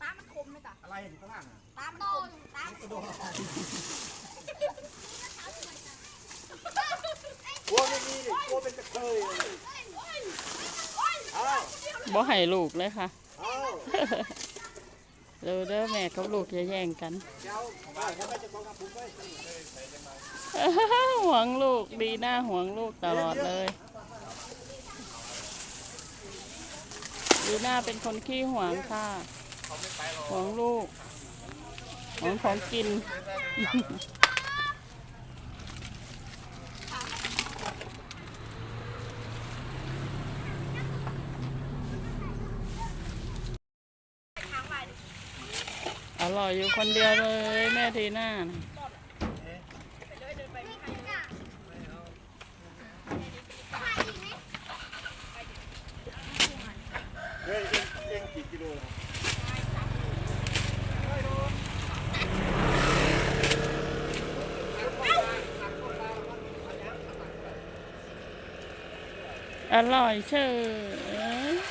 ตามันคมไหมจ๊ะอะไรอยู่ข้างล่างอะตามันคมตามันคมกลัวไม่มีดิกลัวเป็นกระเทยเอาบ่ให้ลูกเลยค่ะ เอาเด้อเด้อแม่กับลูกจะแย่งกันเจ้าเอาทำไมจะต้องทำบุญไว้หวงลูกดีหน้าหวงลูกตลอดเลย ดีหน้าเป็นคนขี้หวงค่ะหวงลูกหวงของกิน อร่อยอยู่คนเดียวเลยแม่ทีหน้านะ เฮ้ยเองเอร่อยเชย